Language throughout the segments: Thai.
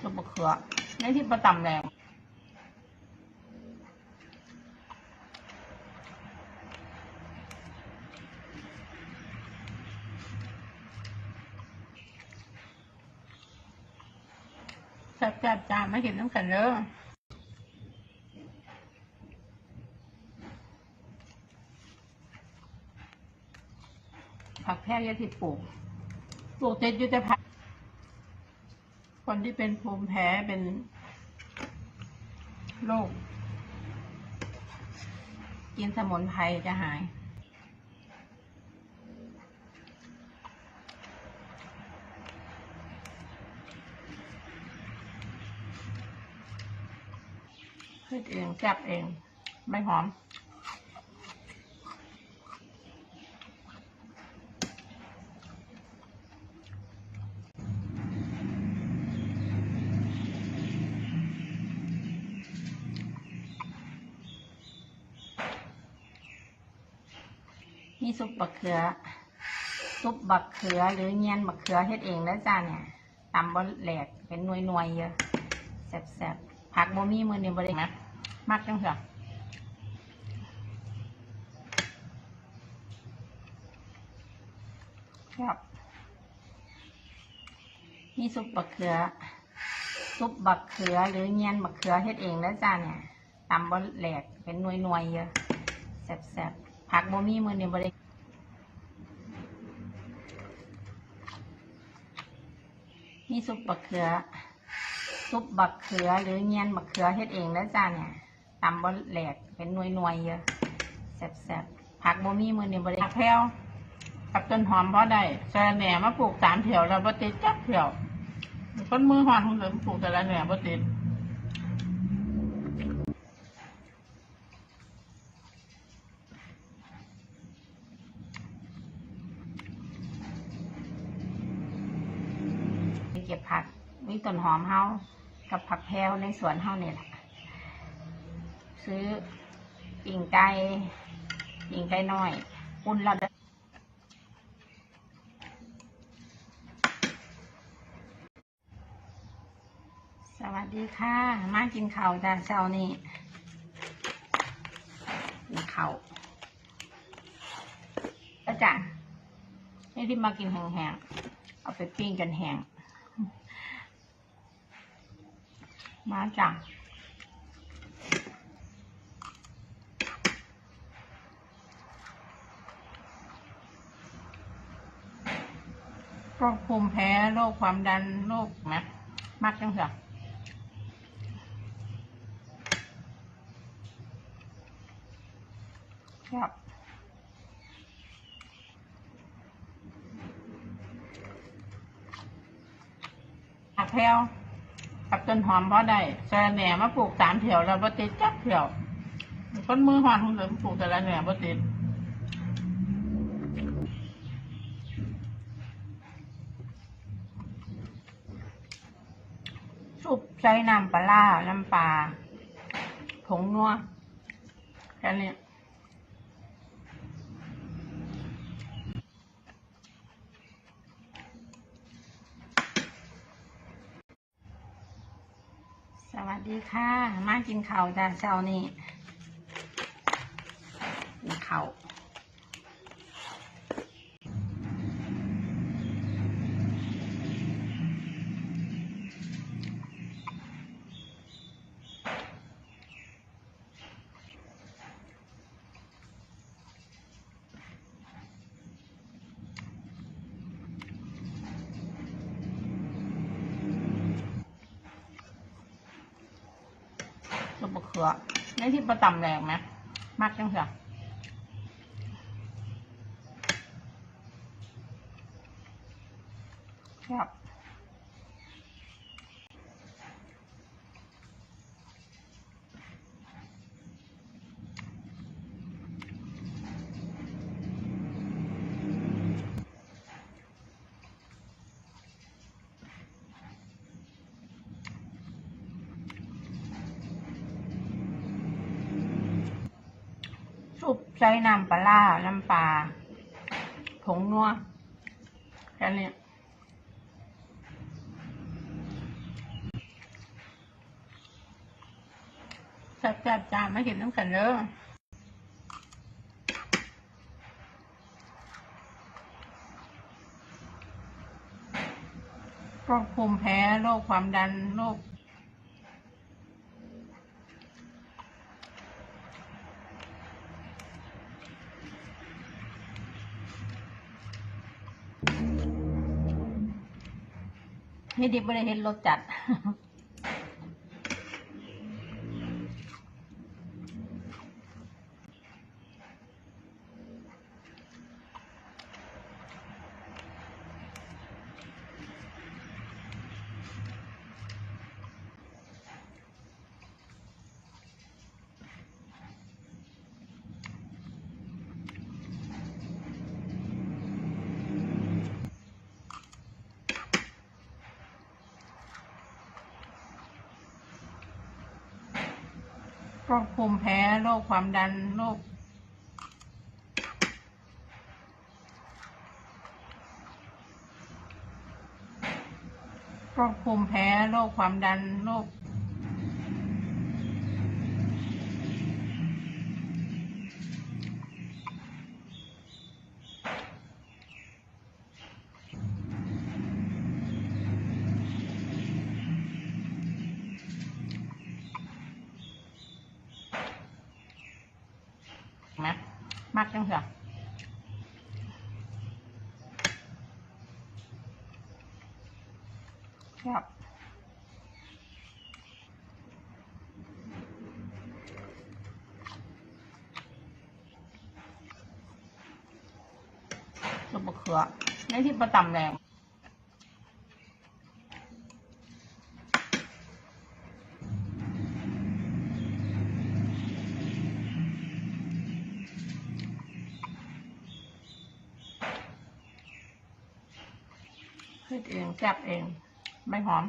ซุปมะเขือในที่ประตำแรงแซ่บๆจ้าไม่เห็นน้ำกันเด้อผักแพรกยาทิปลูกปลูกเจ็ดอยุทธภัณฑ์ คนที่เป็นภูมิแพ้เป็นโรคกินสมุนไพรจะหายพืชเองจับเอง ไม่หอม ซุปบักเขือ ซุปบักเขือหรือเงียนบักเขือเฮ็ดเองแล้วจ้าเนี่ยตำบะแหลกเป็นหน่วยหน่วยๆเยอะแซ่บๆผักบ่มีมือเนี่บ่ได้นะมักจังเถอะครับนี่ซุปบักเขือ ซุปบักเขือหรือเงียนบักเขือเฮ็ดเองแล้วจ้าเนี่ยตำบะแหลกเป็นหน่วยหน่วยๆเยอะแซ่บๆ ผักบ่มีมือเนี่บ่ได้นี่ซุปบักเขือ ซุปบักเขือหรือเงียนบักเขือเฮ็ดเองแล้วจ้าเนี่ยตำบะแหลกเป็นหน่วยหน่วยๆเยอะแซ่บๆผักบ่มีมือนี่บ่ได้ผักแพรวกับต้นหอมพอได้แซ่แหน่มาปลูกสามเถียวแล้วบ่ติดจักเถียวคนมือหอนของเดิมปลูกแต่ละแหน่บ่ติดไปเก็บผัก มีต้นหอมเฮากับผักแพรวในสวนเฮาเนี่ยแหละซื้อปิ่งไก่ปิ่งไก่น้อยอุ่นเด้อสวัสดีค่ะ มากินข้าวจ้าเช้านี้กินข้าวแล้วจ้ะนี่ที่มากินแห้งๆ เอาไปปิ้งกันแห้ง มาจ้ะโรคภูมิแพ้โรคความดันโรคนะมักจังสิครับผักแพรว กับต้นหอมพอได้แซ่แหน่มาปลูกสามเถียวแล้วบ่ติดจักเถียวคนมือหอนของเดิมปลูกแต่ละแหน่บ่ติดสุปใช้น้ำปลาร้าน้ำปลาผงนัวแค่นี้ส วัสดีค่ะ มากินข้าวจ้าเช้านี้กินข้าว ซุปมะเขือในที่ประตำแรงไหมมากจังเถอะครับ ใช้น้ำปลา น้ำปลา ผงนัวแค่นี้แซ่บๆจ้าไม่เห็นน้ำขันเด้อโรคภูมิแพ้ โรคความดัน โรค นี่ดิบริเห็นรสจัด รคภูมิแพ้โรคความดันโรคโรคภูมิแพ้โรคความดันโรค นะ มักจังเถอะครับลูกมะเขือในที่ประตำแรง เองแซ่บเอง ไม่หอม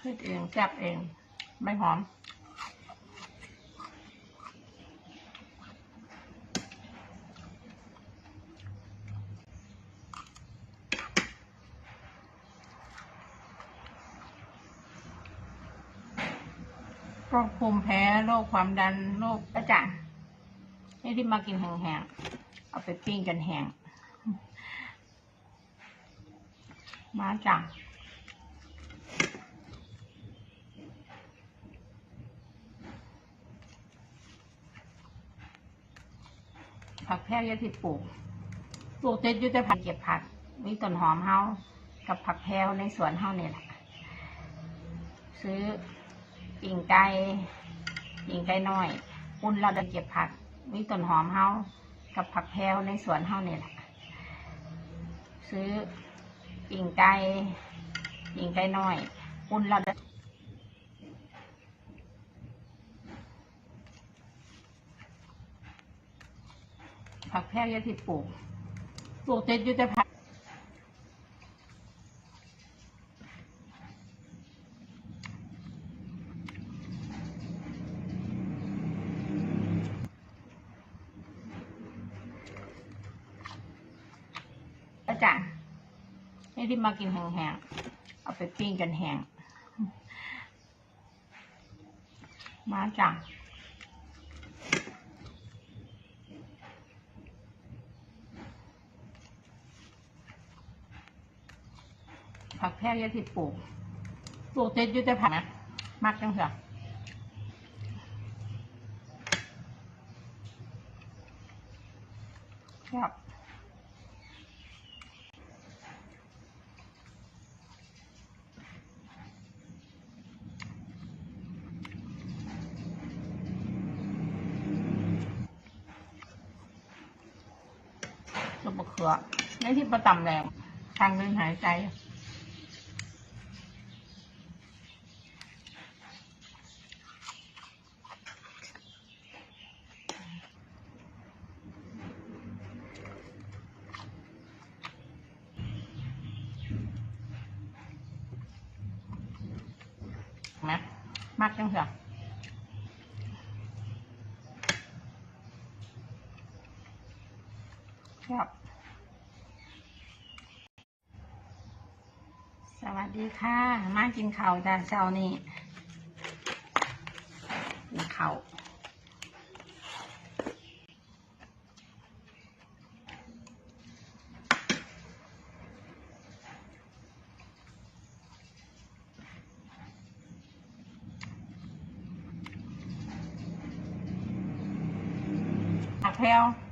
พืชเองแซ่บเอง ไม่หอมโรคภูมิแพ้โรคความดันโรคกระจ่าง นี่ที่มากินแห้งๆ เอาไปปิ้งกันแห้ง มาจ้ะผักแพรวยาที่ปลูก ปลูกเต็ดอยุติผักเก็บผัก มีต้นหอมเฮา กับผักแพรวในสวนเฮาเนี่ยแหละ ซื้อปิ่งไก่ปิ่งไก่น้อยอุ่นเราได้เก็บผัก มีต้นหอมเฮากับผักแพรวในสวนเฮาเนี่ยแหละซื้อปิ่งไก่ปิ่งไก่น้อย อุ่นเราด้ผักแพรวยาที่ปลูกปลูกเต็ดอยุติผัก อาจารย์นี่ที่ มากินแห้งๆ เอาไปปิ้งกันแห้ง มาจ้ะผักแพรวยาที่ปลูก ปลูกเต็ดยุติผักนะมักจังเถอะครับ ลูกมะเขือในที่ประตำแรงทางเดินหายใจนะมักจังเถอะ ครับวัสดีค่ะ มากินข้าวจ้าเช้านี้กินข้าวแพรว